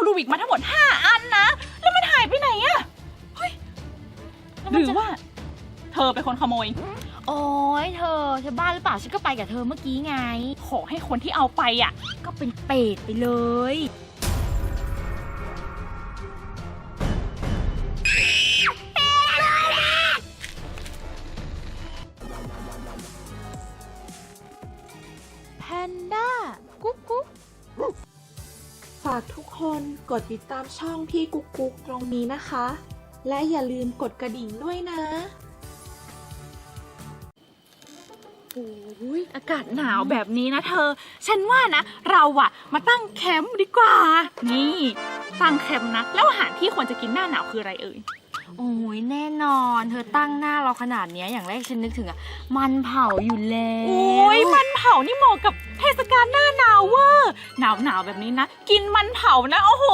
เอารูบิกมาทั้งหมด 5 อันนะ แล้วมันหายไปไหนอะเฮ้ยหรือว่า เธอเป็นคนขโมย โอ้ยเธอเธอบ้าหรือเปล่าฉันก็ไปกับเธอเมื่อกี้ไง ขอให้คนที่เอาไปอะก็เป็นเป็ดไปเลย กดติดตามช่องพี่กุ๊กกุ๊กตรงนี้นะคะ และอย่าลืมกดกระดิ่งด้วยนะโอ้ยอากาศหนาวแบบนี้นะเธอ ฉันว่านะ เราอะมาตั้งแคมป์ดีกว่า นี่ ตั้งแคมป์นะ แล้วอาหารที่ควรจะกินหน้าหนาวคืออะไรเอ่ย โอ้ยแน่นอน เธอตั้งหน้าเราขนาดเนี้ยอย่างแรกฉันนึกถึงอะมันเผาอยู่แล้ว โอ้ยมันเผานี่เหมาะกับเทศกาลหน้าหนาวเวอร์ หนาวหนาวๆแบบนี้นะ กินมันเผานะ โอ้โห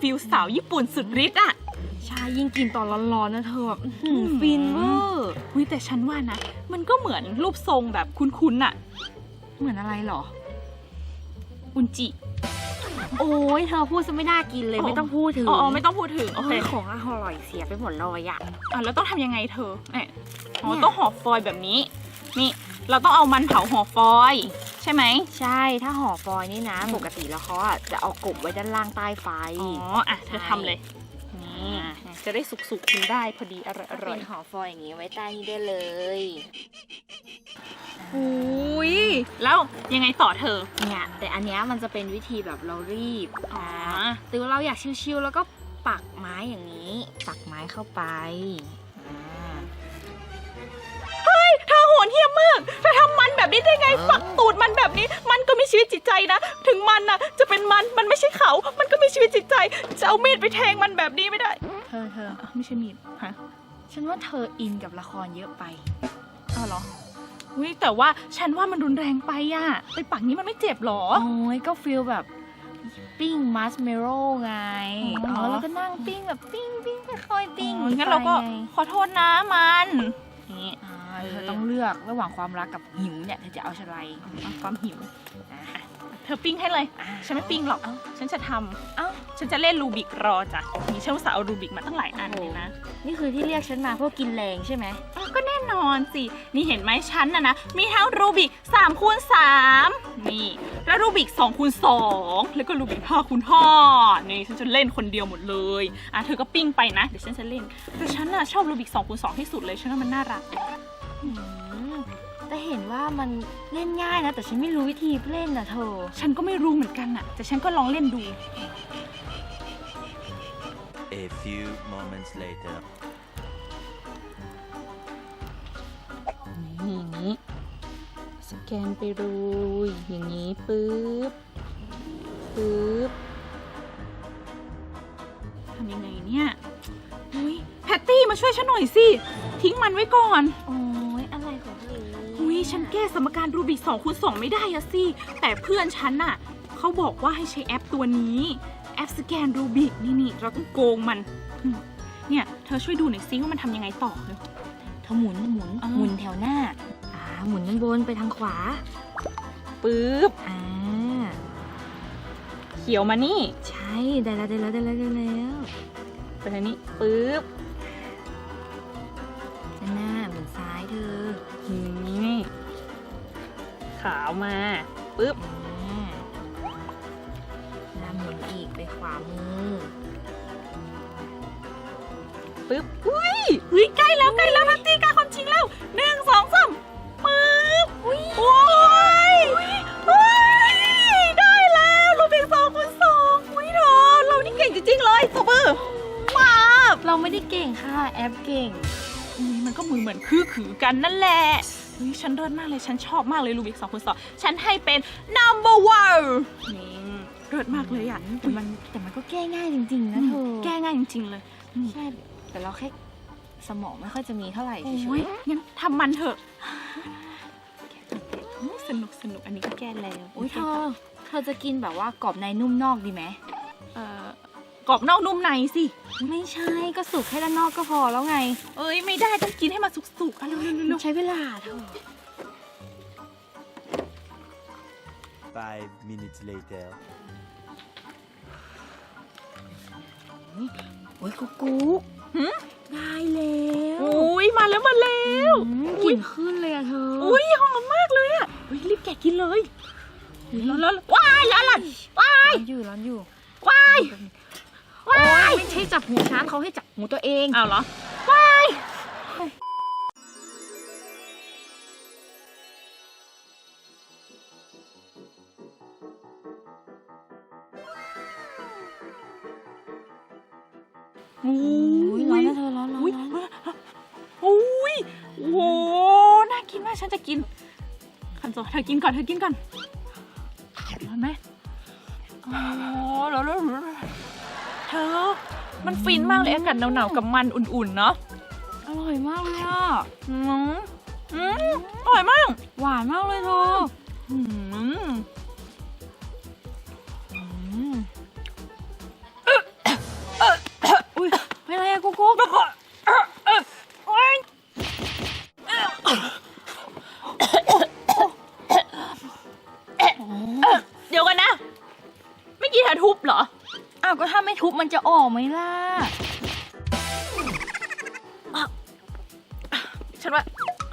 ฟิลสาวญี่ปุ่นสุดฤทธิ์อะใช่ยิ่งกินตอนร้อนๆนะเธอแบบอื้อหืออืมฟินเวอร์วิแต่ฉันว่านะ มันก็เหมือนรูปทรงแบบคุ้นๆอะเหมือนอะไรเหรอ อุนจิ โอ้ยเธอพูดซะไม่น่ากินเลยอ๋อ ไม่ต้องพูดถึงอ๋อไม่ต้องพูดถึงโอโอเคเคของอร่อยเสียไปหมดเลยอะ อะแล้วต้องทำยังไงเธอเนี่ยอ๋อเนี่ย ต้องห่อฟอยล์แบบนี้ นี่ เราต้องเอามันเผาห่อฟอยล์ใช่ไหมใช่ถ้าห่อฟอยล์นี่นะอืมปกติแล้วเขาอะจะเอากบไว้ด้านล่างใต้ไฟอ๋ออะเธอทำเลย นี่อะจะได้สุกๆกินได้พอดีอร่อยอถ้าร่เป็อยนห่อฟอยล์อย่างนี้ไว้ใต้นี้ได้เลย อุ้ยแล้วยังไงต่อเธอเนี่ยแต่อันเนี้ยมันจะเป็นวิธีแบบเรารีบอ๋อหรือว่าเราอยากชิวๆแล้วก็ปักไม้อย่างนี้ ปักไม้เข้าไปอ่าเธอโหดเหี้ย นะ ถึงมันน่ะจะเป็นมันมันไม่ใช่เขา มันก็มีชีวิตจิตใจ จะเอามีดไปแทงมันแบบนี้ไม่ได้เธอเธออะไม่ใช่มีดฮะฉันว่าเธออินกับละครเยอะไปอ้าวเหรออุ้ยแต่ว่าฉันว่ามันรุนแรงไปอะไปปักนี้มันไม่เจ็บหรอโอ้ยก็ฟีลแบบปิ้งมัสเมโร่ไงอ๋อเออแล้วก็นั่งปิ้งแบบปิ้งปิ้งค่อยๆปิ้งอ๋องั้นเราก็ไปไงขอโทษนะมันนี่อ่าเธอต้องเลือกระหว่างความรักกับหิวเนี่ยเธอจะเอาอะไรเอาความหิวอะเธอปิ้งให้เลยอะฉันไม่ปิ้งหรอก เอ้า ฉันจะทำเอ้า ฉันจะเล่นรูบิกรอจ้ะนี่ฉันอุตส่าห์เอารูบิกมาตั้งหลายอันโอ้เลโหยนะ นี่คือที่เรียกฉันมาเพื่อกินแรงใช่ไหมอ้าวก็แน่นอนสิ นี่เห็นไหมฉันนะนะ มีทั้งรูบิก3คูณ3นี่ แล้วรูบิก2คูณ2แล้วก็รูบิก5คูณ5นี่ฉันจะเล่นคนเดียวหมดเลย อะ เธอก็ปิ้งไปนะ เดี๋ยวฉันจะเล่น แต่ฉันน่ะชอบรูบิก2คูณ2ที่สุดเลย ฉันว่ามันน่ารักอืมแต่ เห็นว่ามันเล่นง่ายนะ แต่ฉันไม่รู้วิธีเล่นนะเธอ ฉันก็ไม่รู้เหมือนกันน่ะ แต่ฉันก็ลองเล่นดู A few moments later. นี่อย่างนี้ สแกนไปเลยอย่างนี้ปึ๊บปึ๊บทำยังไงเนี่ยอุ้ยแพตตี้มาช่วยฉันหน่อยสิ ทิ้งมันไว้ก่อน โอ้ ออุ้ยฉันแก้สมการรูบิก2คูณ2ไม่ได้อะสิ แต่เพื่อนฉันน่ะเขาบอกว่าให้ใช้แอปตัวนี้ แอปสแกนรูบิกนี่นี่เราต้องโกงมันอืมเนี่ย เธอช่วยดูหน่อยซิว่ามันทำยังไงต่อเลย เธอหมุนหมุนอ่า หมุนแถวหน้า อ่าหมุนด้านบนไปทางขวา ปึ๊บ อ่า เขียวมานี่ ใช่ ได้แล้วได้แล้วได้แล้วได้แล้ว ไปทางนี้ปึ๊บ ขาวมาปึ๊บอ่าแล้วหมุนอีกไปขวามือปึ๊บอุ้ยอุ้ยใกล้แล้วใกล้แล้วแพตตี้ใกล้ความจริงแล้วหนึ่งสองสามปึ๊บอุ้ยโอ้ยอุ้ยได้แล้วรูบิกสองคูณสองอุ้ยเธอเรานี่เก่งจริงๆเลยตบมือมาเราไม่ได้เก่งค่ะแอปเก่งอุ้ยมันก็มือเหมือนคือขือกันนั่นแหละอุ้ย ฉันเลิศมากเลยฉันชอบมากเลยรูบิกสองคูณสองฉันให้เป็น number one นี่เลิศมากเลยอะแต่มันแต่มันก็แก้ง่ายจริงๆนะเธอแก้ง่ายจริงๆเลยใช่แต่เราแค่สมองไม่ค่อยจะมีเท่าไหร่เฉโอ้ยยงั้นทำมันเถอะโอ้ยสนุกสนุกอันนี้ก็แก้แล้วๆอุ้ยเธอเธอจะกินแบบว่ากรอบในนุ่มนอกดีไหมเอ่อ กรอบนอกนุ่มในสิ ไม่ใช่ก็สุกแค่ด้านนอกก็พอแล้วไง เอ้ยไม่ได้ต้องกินให้มันสุกๆอะเร็วๆมันเร็วใช้เวลาเธอ Five minutes later. โอ้ยกุ๊กกุ๊กหืม ได้แล้วอุ้ยมาแล้วมาแล้วอืมอุ๊กยลิ่นขึ้นเลยอะเธอออุ้ยหอมมากเลยอะอุ้ยรีบแกะกินเลยอุ๊ยร้อนร้อนว้ายร้อนร้อนว้าร้ยอนอยู่ร้อนอยู่ว้ายโอ้ย ไม่ใช่จับหูช้างเขาให้จับหูตัวเองอ้าวเหรอว้ายอุ้อุ้ยร้อนนะเธอร้อนร้อนอุ้ยร้อนอุ้ยโอ้โหน่ากินมากฉันจะกินคันโซเธอกินก่อนเธอกินก่อนร้อนไหมโอ้แล้วแล้ว เธอ มันฟินมากเลยอากาศหนาวๆกับมันอุ่นๆเนาะ อร่อยมากเลยอะอืมอืมอร่อยมาก หวานมากเลยเธออืม ไหมล่ะ ฉันว่า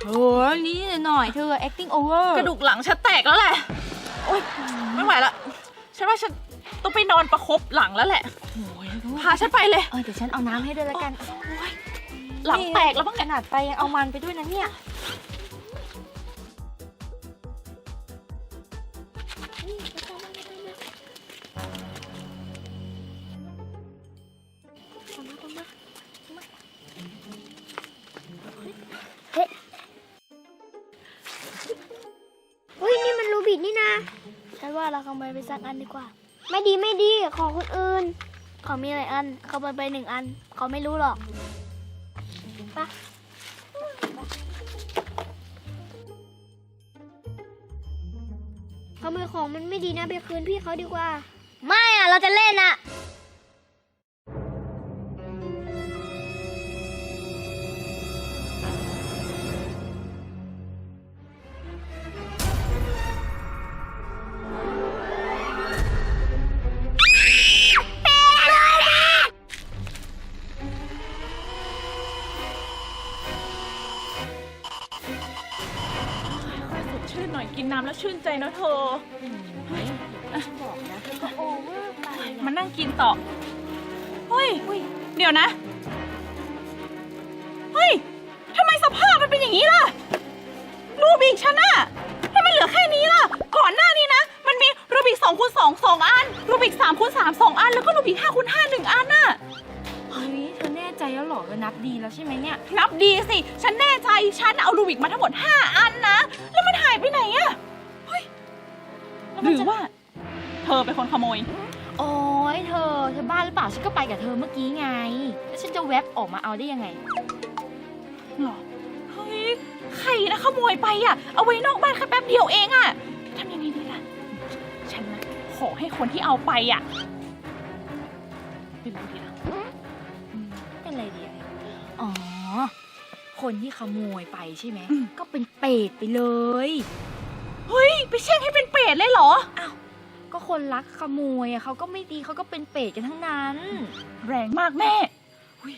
โอ้ยนี่หน่อยเธอ acting over กระดูกหลังฉันแตกแล้วแหละ โอ๊ย ไม่ไหวละ ฉันว่าฉันต้องไปนอนประคบหลังแล้วแหละ โอ้ยพาฉันไปเลย เออเดี๋ยวฉันเอาน้ำให้ด้วยแล้วกัน หลังแตกแล้วบ้างขนาดไปยังเอามันไปด้วยนะเนี่ย ฉันว่าเราขโมยไปสักอันดีกว่า ไม่ดีไม่ดีของคนอื่น เขามีหลายอันขโมยไปหนึ่งอัน เขาไม่รู้หรอกไปะขโมยของมันไม่ดีนะไปคืนพี่เขาดีกว่า ดชื่นหน่อยกินน้ำแล้วชื่นใจเนอะเธอบอกนะเธอก็โอเวอร์ไปมานั่งกินต่อเฮ้ยเดี๋ยวนะ เฮ้ยทำไมสภาพมันเป็นอย่างนี้ล่ะ รูบิกฉันอะทำไมเหลือแค่นี้ล่ะ ก่อนหน้านี้นะ มันมีรูบิก2คูณ2 2อัน รูบิก3คูณ3 2อัน แล้วก็รูบิก5คูณ5 1อันน่ะเฮ้ยเธอแน่ใจแล้วเหรอว่านับดีแล้วใช่ไหมเนี่ย นับดีสิ ฉันแน่ใจ ฉันเอารูบิกมาทั้งหมด หรือว่า เธอเป็นคนขโมย โอ้ยเธอ เธอบ้าหรือเปล่า ฉันก็ไปกับเธอเมื่อกี้ไง แล้วฉันจะแวบออกมาเอาได้ยังไง หรอ เฮ้ย ใครนะขโมยไปอะ เอาไว้นอกบ้านแค่แป๊บเดียวเองอะทำยังไงดีล่ะ ฉันนะขอให้คนที่เอาไปอะ เป็นไรดีล่ะเป็นอะไรดีอะอ๋อ คนที่ขโมยไปใช่ไหมอืมก็เป็นเปรตไปเลยเฮ้ย ไปแช่งให้เป็นเปรตเลยเหรอก็คนรักขโมยอะเขาก็ไม่ดีเขาก็เป็นเปรตกันทั้งนั้น แรงมากแม่เฮ้ย